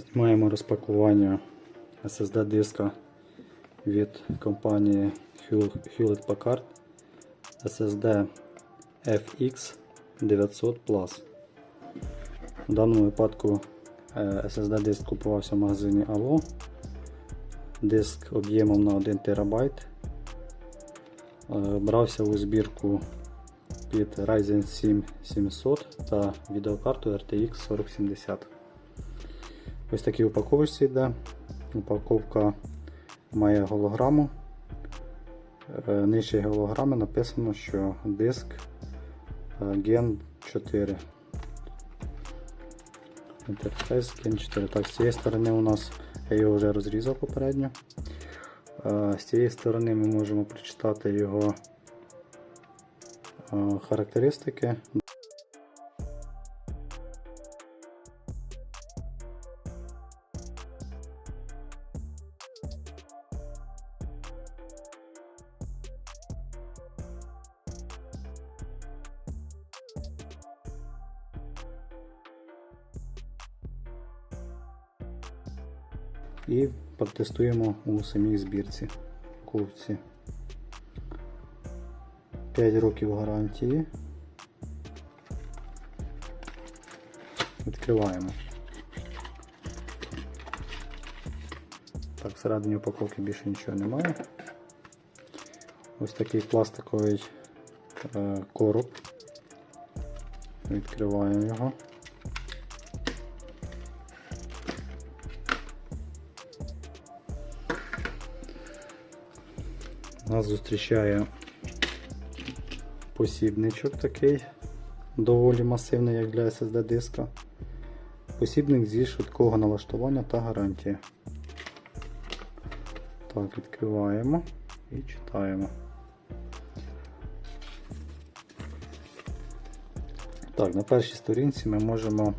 Знімаємо розпакування SSD диска від компанії Hewlett Packard SSD FX 900 Plus. В даному випадку е, SSD диск купувався в магазині Allo. Диск об'ємом на 1 ТБ. Е, Брався у збірку під Ryzen 7 700 та відеокарту RTX 4070. Ось такі упаковочці йде. Упаковка має голограму. Е, Нижче голограми написано, що диск Gen 4. Інтерфейс Gen 4. Так, з цієї сторони у нас я його вже розрізав попередньо. Е, З цієї сторони ми можемо прочитати його е, характеристики. І протестуємо у самій збірці курці. 5 років гарантії. Відкриваємо. Так, всередині упаковки більше нічого немає. Ось такий пластиковий е, короб. Відкриваємо його. Нас зустрічає посібничок такий, доволі масивний, як для SSD диска. Посібник зі швидкого налаштування та гарантії. Так, відкриваємо і читаємо. Так, на першій сторінці ми можемо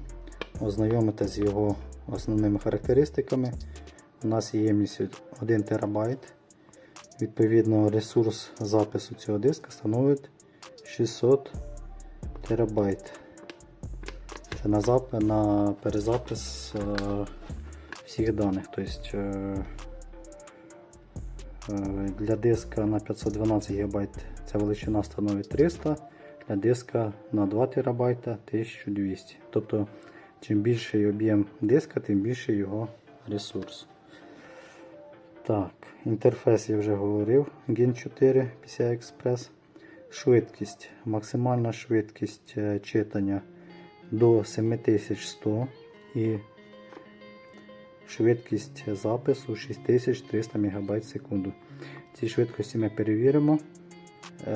ознайомитися з його основними характеристиками. У нас є ємність 1 ТБ. Відповідно, ресурс запису цього диска становить 600 терабайт. Це на зап... на перезапис е... всіх даних. Тобто, е... Е... Для диска на 512 ГБ ця величина становить 300, для диска на 2 ТБ 1200. Тобто, чим більший об'єм диска, тим більший його ресурс. Так, інтерфейс я вже говорив. Gen 4 PCI Express. Швидкість. Максимальна швидкість е, читання до 7100 і швидкість запису 6300 МБ в секунду. Ці швидкості ми перевіримо е,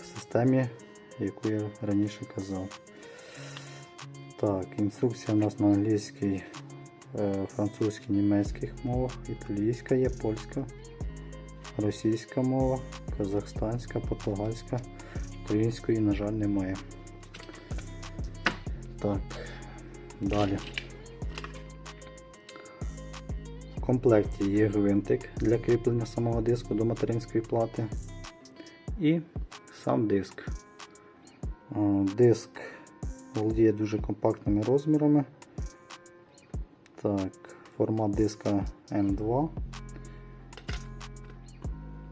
в системі, яку я раніше казав. Так, інструкція у нас на англійській французькій, німецьких мовах, італійська є, польська, російська мова, казахстанська, португальська, української, на жаль, немає. Так, далі. В комплекті є гвинтик для кріплення самого диску до материнської плати і сам диск. Диск володіє дуже компактними розмірами. Так, формат диска M2.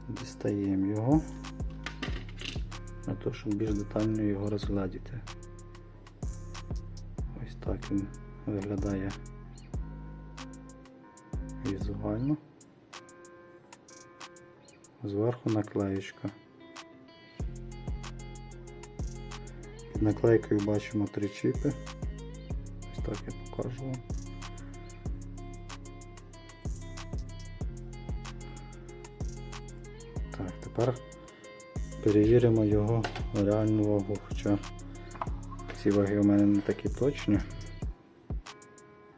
Дістаємо його для того, щоб більш детально його розглядіти. Ось так він виглядає візуально. Зверху наклеєчка. Під наклейкою бачимо три чіпи. Ось так я покажу вам. Тепер перевіримо його реальну вагу, хоча ці ваги у мене не такі точні,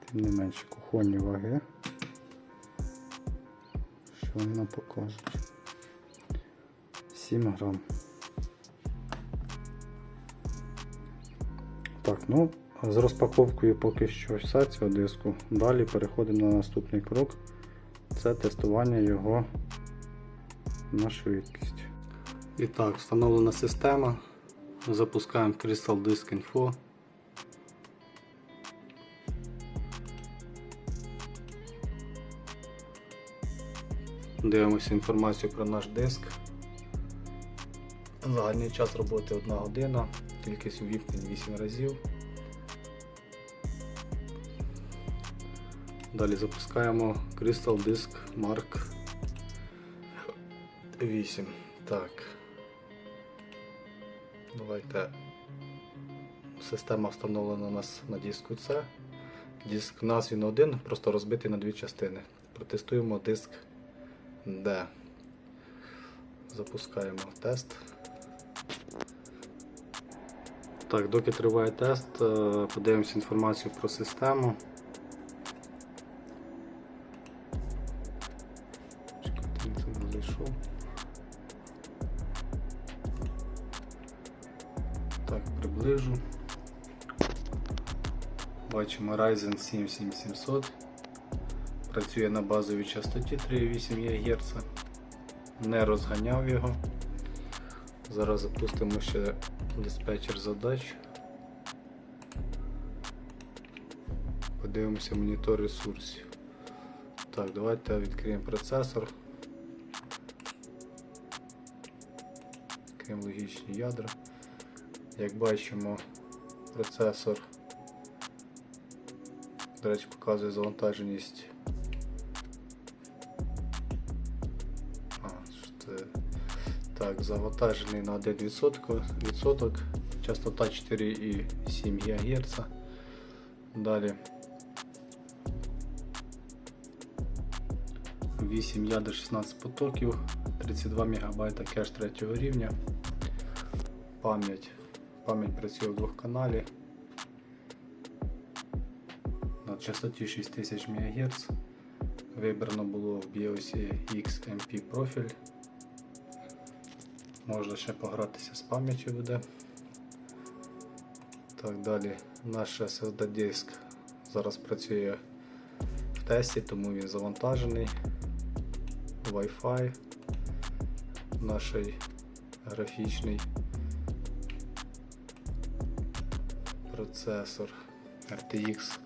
тим не менше кухонні ваги. Що вони нам покажуть? 7 грам. Так, ну, з розпаковкою поки що все цього диску. Далі переходимо на наступний крок. Це тестування його на швидкість. І так, встановлена система. Запускаємо Crystal Disk Info. Дивимося інформацію про наш диск. Загальний час роботи 1 година, кількість увімкнень 8 разів. Далі запускаємо Crystal Disk Mark 8. Так. Давайте. Система встановлена у нас на диску C. Диск у нас він один, просто розбитий на дві частини. Протестуємо диск D. Запускаємо тест. Так, доки триває тест, е, подивимося інформацію про систему. Ryzen 7 7700. Працює на базовій частоті 3,8 ГГц. Не розганяв його. Зараз запустимо ще диспетчер задач. Подивимося монітор ресурсів. Так, давайте відкриємо процесор. Відкриємо логічні ядра. Як бачимо, процесор, до речі, показує завантаженість. А, що це? Так, завантажений на 1%, відсоток, частота 4,7 ГГц. Далі 8 ядер 16 потоків, 32 МБ кеш 3 рівня. Пам'ять. Пам'ять працює в двох каналі. Частоті 6000 МГц. Вибрано було в BIOS XMP профіль. Можна ще погратися з пам'яттю буде. Так, далі наш SSD диск зараз працює в тесті, тому він завантажений. Wi-Fi наш графічний процесор RTX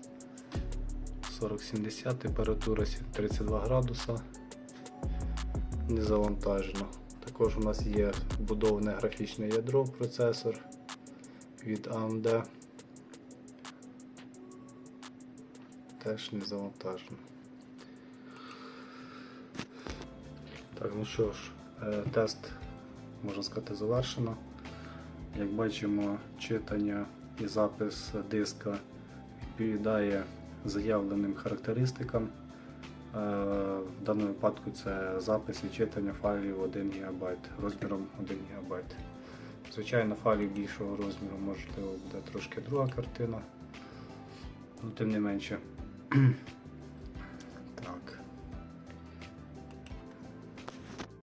4070, температура 32 градуса. Не завантажено. Також у нас є вбудоване графічне ядро процесор від AMD. Теж не завантажено. Так, ну що ж, е, тест, можна сказати, завершено. Як бачимо, читання і запис диска відповідає заявленим характеристикам. Е, В даному випадку це запис і читання файлів 1 ГБ розміром 1 ГБ. Звичайно, файлів більшого розміру можливо буде трошки друга картина. але тим не менше,